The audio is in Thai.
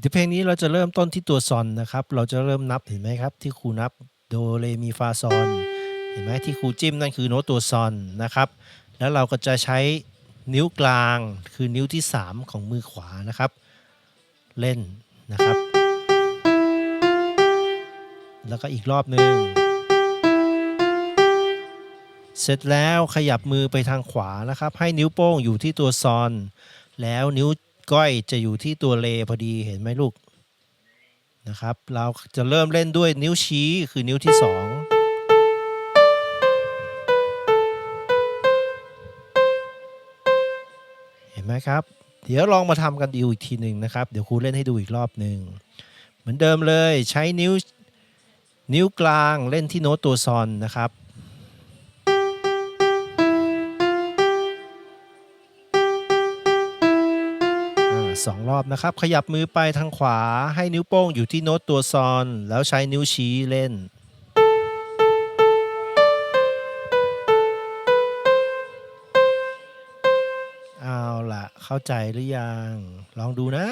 เดี๋ยวเพลงนี้เราจะเริ่มต้นที่ตัวซอนนะครับ เราจะเริ่มนับเห็นไหมครับ ที่ครูนับโดเรมีฟาซอนเห็นไหมที่ครูจิ้มนั่นคือโน้ตตัวซอนนะครับ แล้วเราก็จะใช้นิ้วกลางคือนิ้วที่ 3 ของมือขวานะครับ เล่นนะครับ แล้วก็อีกรอบหนึ่งเสร็จแล้วขยับมือไปทางขวานะครับ ให้นิ้วโป้งอยู่ที่ตัวซอน แล้วนิ้ว ก้อยจะอยู่ที่ตัวเลพอดีเห็นไหมลูกนะครับ เราจะเริ่มเล่นด้วยนิ้วชี้คือนิ้วที่สองเห็นไหมครับ เดี๋ยวลองมาทำกันดูอีกทีหนึ่งนะครับ เดี๋ยวครูเล่นให้ดูอีกรอบหนึ่งเหมือนเดิมเลยใช้นิ้วนิ้วกลางเล่นที่โน้ตตัวซอนนะครับ อ่าสองรอบนะครับ ขยับมือไปทางขวาให้นิ้วโป้งอยู่ที่โน้ตตัวซอน แล้วใช้นิ้วชี้เล่น เอาล่ะ เข้าใจหรือยัง ลองดูนะ